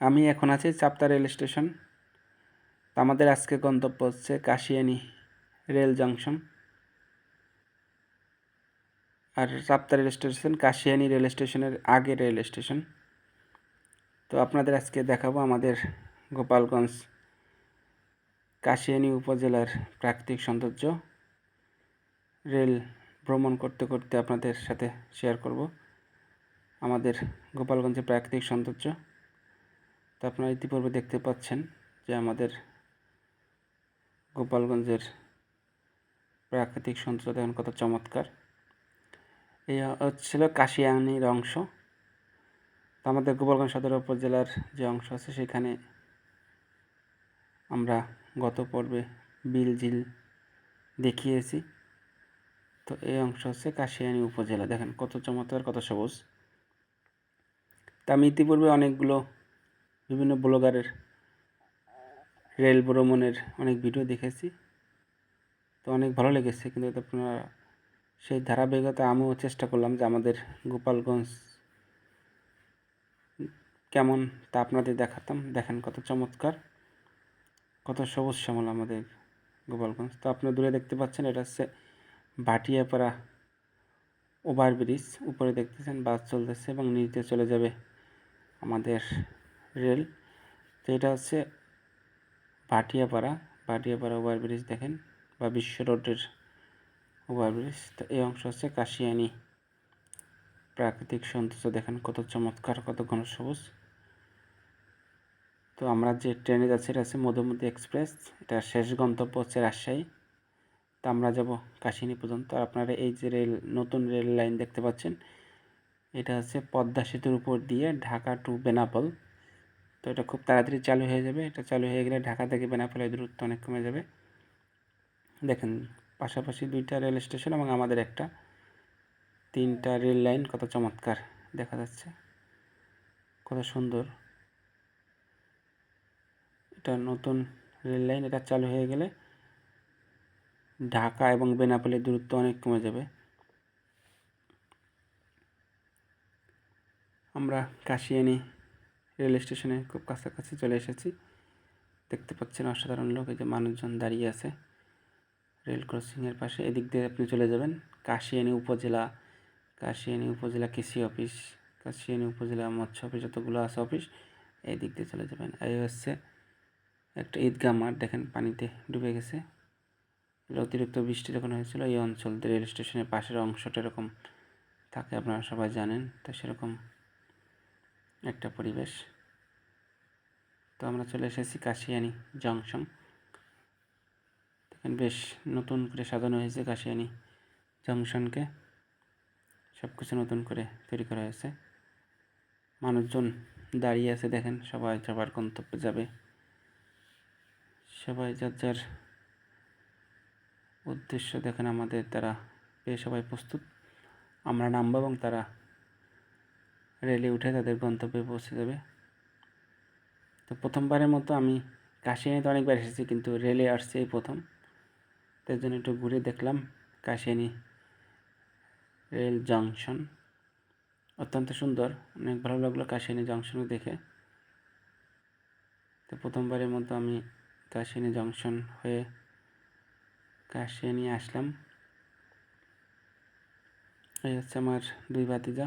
আমি এখন আছি চাপতা রেল স্টেশন। তো আমাদের আজকে গন্তব্য হচ্ছে কাশিয়ানি রেল জংশন। আর Chapta rail station Kashiani rail স্টেশনের আগে রেল স্টেশন। তো আপনাদের আজকে দেখাবো আমাদের গোপালগঞ্জ কাশিয়ানি উপজেলার প্রাকৃতিক সৌন্দর্য। রেল ভ্রমণ করতে করতে আপনাদের সাথে শেয়ার করব। আমাদের গোপালগঞ্জের প্রাকৃতিক সৌন্দর্য। তো আপনারা ইতিপূর্বে দেখতে পাচ্ছেন যে আমাদের গোপালগঞ্জের প্রাকৃতিক সৌন্দর্য দেখেন কত চমৎকার। এই হচ্ছিল কাশিয়ানির অংশ। আমাদের গোপালগঞ্জ সদর উপজেলার যে অংশ আছে, সেখানে আমরা গত পর্বে বিল ঝিল দেখিয়েছি। তো এই অংশ হচ্ছে কাশিয়ানি উপজেলা। দেখেন কত চমৎকার, কত সবুজ। তা আমি ইতিপূর্বে অনেকগুলো বিভিন্ন ব্লগারের রেল ভ্রমণের অনেক ভিডিও দেখেছি। তো অনেক ভালো লেগেছে, কিন্তু আপনারা সেই ধারাবাহিকতা আমিও চেষ্টা করলাম যে আমাদের গোপালগঞ্জ কেমন তা আপনাদের দেখাতাম। দেখেন কত চমৎকার, কত সবুজ শ্যামল আমাদের গোপালগঞ্জ। তো আপনারা দূরে দেখতে পাচ্ছেন, এটা হচ্ছে ভাটিয়াপাড়া ওভারব্রিজ। উপরে দেখতেছেন, বাস চলতেছে এবং নিচে চলে যাবে আমাদের রেল। তো এটা হচ্ছে ভাটিয়াপাড়া ভাটিয়াপাড়া ওভারব্রিজ দেখেন, বা বিশ্ব রোডের ওভারব্রিজ। তো এই অংশ হচ্ছে কাশিয়ানি। প্রাকৃতিক সৌন্দর্য দেখেন, কত চমৎকার, কত ঘন সবুজ। তো আমরা যে ট্রেনে যাচ্ছি, এটা হচ্ছে মধুমতি এক্সপ্রেস। এটা শেষ গন্তব্য হচ্ছে রাজশাহী। তো আমরা যাব কাশিনী পর্যন্ত। আপনারা এই যে রেল, নতুন রেল লাইন দেখতে পাচ্ছেন, এটা হচ্ছে পদ্মা সেতুর উপর দিয়ে ঢাকা টু বেনাপোল। তো এটা খুব তাড়াতাড়ি চালু হয়ে যাবে। এটা চালু হয়ে গেলে ঢাকা থেকে বেনাপোলের দূরত্ব অনেক কমে যাবে। দেখেন, পাশাপাশি দুইটা রেল স্টেশন এবং আমাদের একটা। তিনটা রেল লাইন, কত চমৎকার দেখা যাচ্ছে। কত সুন্দর। এটা নতুন রেল লাইন, এটা চালু হয়ে গেলে ঢাকা এবং বেনাপোলের দূরত্ব অনেক কমে যাবে। আমরা কাশিয়ানি রেল স্টেশনে খুব কাছাকাছি চলে এসেছি। দেখতে পাচ্ছেন অসাধারণ লোক, এই যে মানুষজন দাঁড়িয়ে আছে রেল ক্রসিংয়ের পাশে। এদিক দিয়ে আপনি চলে যাবেন কাশিয়ানি উপজেলা কাশিয়ানি উপজেলা কৃষি অফিস, কাশিয়ানি উপজেলা মৎস্য অফিস, যতগুলো আছে অফিস এই দিক দিয়ে চলে যাবেন। এই হচ্ছে একটা ঈদগাহ মাঠ, দেখেন পানিতে ডুবে গেছে। অতিরিক্ত বৃষ্টি যখন হয়েছিল, এই অঞ্চল রেল স্টেশনের পাশের অংশটা এরকম থাকে, আপনারা সবাই জানেন। তো সেরকম একটা পরিবেশ। তো আমরা চলে এসেছি কাশিয়ানি জংশন। দেখেন বেশ নতুন করে সাজানো হয়েছে কাশিয়ানি জংশনকে। সব কিছু নতুন করে তৈরি করা হয়েছে। মানুষজন দাঁড়িয়ে আছে দেখেন, সবাই সবার গন্তব্যে যাবে। সবাই যার যার উদ্দেশ্য দেখেন আমাদের তারা পেয়ে সবাই প্রস্তুত। আমরা নামবো এবং তারা রেলে উঠে তাদের গন্তব্যে পৌঁছে যাবে। তো প্রথমবারের মতো আমি কাশিয়ানি তো অনেকবার এসেছি, কিন্তু রেলে আসছে এই প্রথম। তার জন্য একটু ঘুরে দেখলাম কাশিয়ানি রেল জংশন অত্যন্ত সুন্দর, অনেক ভালো লাগল কাশিয়ানি জংশনও দেখে। তো প্রথমবারের মতো আমি কাশিয়ানি জংশন হয়ে কাশিয়ানি আসলাম। এই হচ্ছে আমার দুই ভাতিজা।